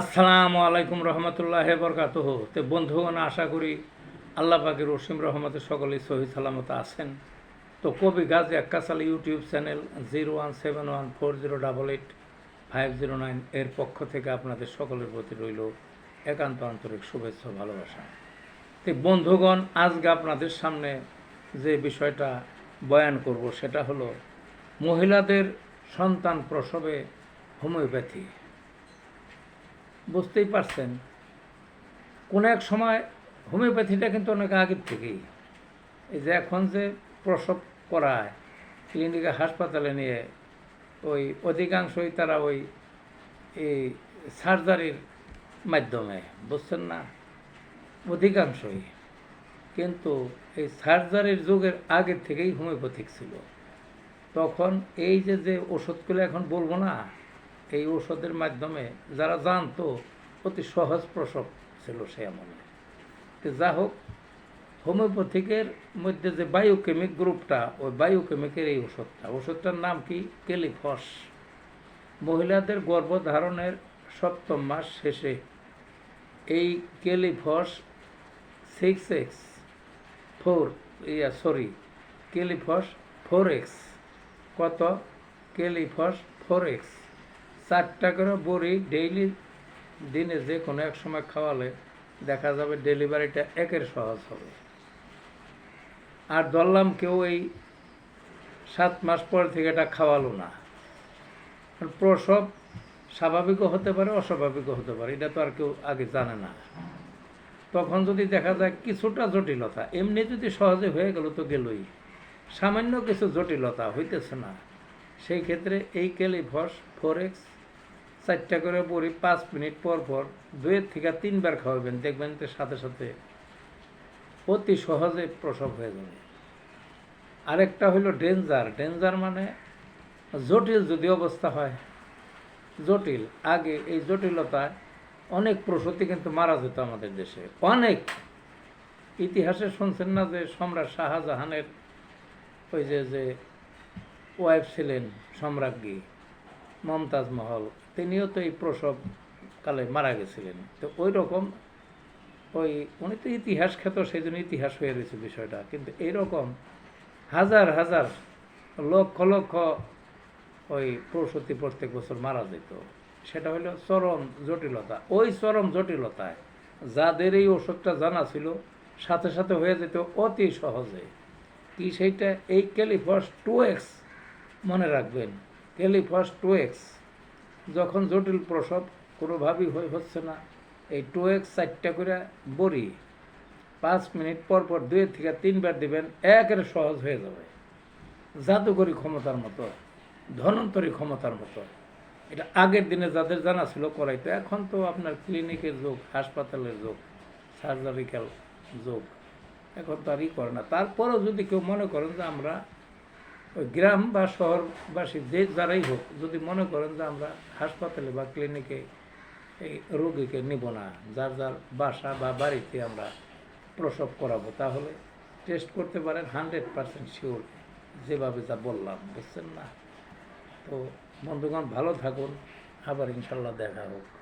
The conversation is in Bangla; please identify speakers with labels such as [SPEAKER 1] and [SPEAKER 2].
[SPEAKER 1] আসসালামু আলাইকুম রহমতুল্লাহ বরকাতহ। তো বন্ধুগণ, আশা করি আল্লাহ পাকের রসিম রহমতের সকলেই সহি সালামত আছেন। তো কবি Gazi Akkasal YouTube channel zero one seven one four zero double eight five zero nine এর পক্ষ থেকে আপনাদের সকলের প্রতি রইল একান্ত আন্তরিক শুভেচ্ছা ভালোবাসা। তো বন্ধুগণ, আজকে আপনাদের সামনে যে বিষয়টা বয়ান করব, সেটা হলো, মহিলাদের সন্তান প্রসবে হোমিওপ্যাথি। বুঝতেই পারছেন। কোনো এক সময় হোমিওপ্যাথিটা কিন্তু অনেক আগের থেকেই। এই যে এখন যে প্রসব করায়, ক্লিনিকে হাসপাতালে নিয়ে ওই অধিকাংশই তারা ওই এই সার্জারির মাধ্যমে, বুঝছেন না? অধিকাংশই। কিন্তু এই সার্জারির যুগের আগের থেকেই হোমিওপ্যাথিক ছিল। তখন এই যে যে ওষুধগুলো এখন বলব না এই ওষুধের মাধ্যমে যারা জানতো, অতি সহজ প্রসব ছিল সে আমলে। তো যা হোক, হোমিওপ্যাথিকের মধ্যে যে বায়োকেমিক গ্রুপটা, ওই বায়োকেমিকের এই ওষুধটা ওষুধটার নাম কি? কেলিফস। মহিলাদের গর্ভধারণের সপ্তম মাস শেষে এই কেলিফস সিক্স এক্স ফোর ইয়া সরি কেলিফস ফোর এক্স কত? কেলিফস ফোর এক্স চারটা করে বড়ি ডেইলি দিনে যে কোনো এক সময় খাওয়ালে দেখা যাবে ডেলিভারিটা একের সহজ হবে। আর ধরলাম কেউ এই সাত মাস পর থেকে এটা খাওয়ালো না। প্রসব স্বাভাবিকও হতে পারে, অস্বাভাবিকও হতে পারে, এটা তো আর কেউ আগে জানে না। তখন যদি দেখা যায় কিছুটা জটিলতা, এমনি যদি সহজে হয়ে গেল তো গেলই। সামান্য কিছু জটিলতা হইতেছে না। সেই ক্ষেত্রে এই ক্যালিফস ফোর এক্স চারটা করে পড়ি পাঁচ মিনিট পর পর দুয়ের থেকে তিনবার খাওয়াবেন। দেখবেন তো সাথে সাথে অতি সহজে প্রসব হয়ে যাবে। আরেকটা হলো ডেঞ্জার। ডেঞ্জার মানে জটিল যদি অবস্থা হয়, জটিল। আগে এই জটিলতায় অনেক প্রসূতি কিন্তু মারা যেত আমাদের দেশে। অনেক। ইতিহাসে শুনছেন না যে সম্রাট শাহজাহানের ওই যে যে ওয়াইফ ছিলেন সম্রাজ্ঞী? মমতাজ মহল, তিনিও তো এই প্রসব কালে মারা গেছিলেন। তো ওই রকম ওই, উনি তো ইতিহাস খ্যাত সেই জন্য ইতিহাস হয়ে রয়েছে বিষয়টা। কিন্তু এইরকম হাজার হাজার, লক্ষ লক্ষ ওই প্রসূতি প্রত্যেক বছর মারা যেত। সেটা হলো চরম জটিলতা। ওই চরম জটিলতায় যাদের এই ওষুধটা জানা ছিল, সাথে সাথে হয়ে যেত অতি সহজে। কি সেইটা? এই ক্যালিফস টু এক্স মনে রাখবেন। ক্যালিফস টু এক্স যখন জটিল প্রসব কোনোভাবেই হয়ে হচ্ছে না, এই টু এক্স চারটা করে বড়ি, পাঁচ মিনিট পর পর দুই থেকে তিনবার দিবেন একের সহজ হয়ে যাবে। জাদুকরী ক্ষমতার মতো ধনন্তরী ক্ষমতার মতো। এটা আগের দিনে যাদের জানা ছিল করাইতো এখন তো আপনার ক্লিনিকের যুগ, হাসপাতালের যুগ সার্জারিক্যাল যুগ, এখন তো আর ই করে না। তারপরেও যদি কেউ মনে করেন যে আমরা গ্রাম বা শহরবাসী যে যারাই হোক, যদি মনে করেন যে আমরা হাসপাতালে বা ক্লিনিকে এই রোগীকে নিব না, যার যার বাসা বা বাড়িতে আমরা প্রসব করাবো, তাহলে টেস্ট করতে পারেন হান্ড্রেড পারসেন্ট শিওর যেভাবে যা বললাম, বুঝছেন না? তো বন্ধুগণ, ভালো থাকুন, আবার ইনশাল্লাহ দেখা হোক।